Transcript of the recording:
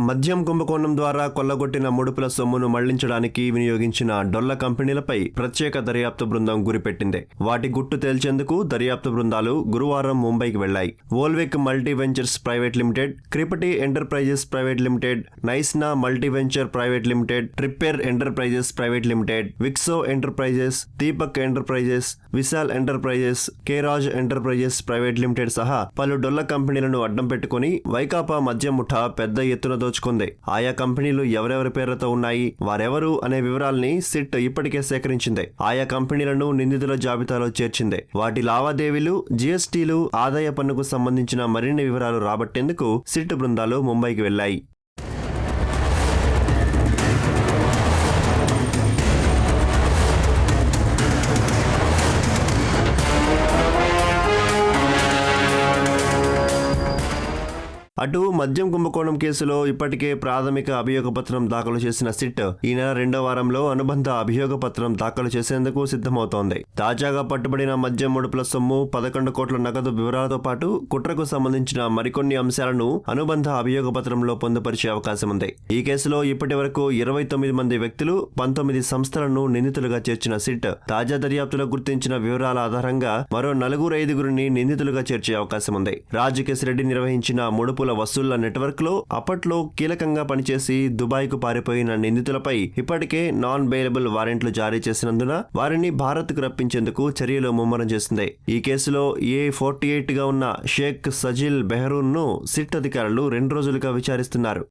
మద్యం కుంభకోణం ద్వారా కొల్లగొట్టిన ముడుపుల సొమ్మును మళ్ళించడానికి వినియోగించిన డొల్ల కంపెనీలపై ప్రత్యేక దర్యాప్తు బృందం గురిపెట్టింది. వాటి గుట్టు తేల్చేందుకు దర్యాప్తు బృందాలు గురువారం ముంబైకి వెళ్ళాయి వోల్విక్ మల్టీ వెంచర్స్ ప్రైవేట్ లిమిటెడ్ క్రిపటి ఎంటర్ప్రైజెస్ ప్రైవేట్ లిమిటెడ్ నైస్నా మల్టీ వెంచర్ ప్రైవేట్ లిమిటెడ్ ట్రిప్పేర్ enterprises private limited విక్సో enterprises Deepak enterprises Vishal enterprises కేరాజ్ enterprises private limited సహా పలు డొల్ల కంపెనీలను అడ్డం పెట్టుకుని వైకాపా మద్యం ముఠా పెద్ద ఎత్తున దోచుకుంది. ఆయా కంపెనీలు ఎవరెవరి పేర్లతో ఉన్నాయి వారెవరు అనే వివరాల్ని సిట్ ఇప్పటికే సేకరించింది. ఆయా కంపెనీలను నిందితుల జాబితాలో చేర్చింది. వాటి లావాదేవీలు జీఎస్టీలు ఆదాయ పన్నుకు సంబంధించిన మరిన్ని వివరాలు రాబట్టేందుకు సిట్ బృందాలు ముంబైకి వెళ్ళాయి అటు మద్యం కుంభకోణం కేసులో ఇప్పటికే ప్రాథమిక అభియోగ పత్రం దాఖలు చేసిన సిట్ ఈ నెల రెండో వారంలో అనుబంధ అభియోగ పత్రం దాఖలు చేసేందుకు సిద్ధమవుతోంది. తాజాగా పట్టుబడిన మద్యం ముడుపుల సొమ్ము పదకొండు కోట్ల నగదు వివరాలతో పాటు కుట్రకు సంబంధించిన మరికొన్ని అంశాలను అనుబంధ అభియోగ పత్రంలో పొందుపరిచే అవకాశం ఉంది. ఈ కేసులో ఇప్పటి వరకు ఇరవై తొమ్మిది మంది వ్యక్తులు పంతొమ్మిది సంస్థలను నిందితులుగా చేర్చిన సిట్ తాజా దర్యాప్తులో గుర్తించిన వివరాల ఆధారంగా మరో నలుగురు ఐదుగురిని నిందితులుగా చేర్చే అవకాశం ఉంది. రాజకేశ్ రెడ్డి నిర్వహించిన ముడుపు ముడుపుల వసూళ్ళ నెట్వర్క్లో అప్పట్లో కీలకంగా పనిచేసి దుబాయ్కు పారిపోయిన నిందితులపై ఇప్పటికే నాన్ బెయిలబుల్ వారెంట్లు జారీ చేసినందున వారిని భారత్కు రప్పించేందుకు చర్యలు ముమ్మరం చేసింది. ఈ కేసులో ఏ ఫోర్టీ ఎయిట్గా ఉన్న షేక్ సజిల్ బెహరూన్ను సిట్ అధికారులు రెండు రోజులుగా విచారిస్తున్నారు.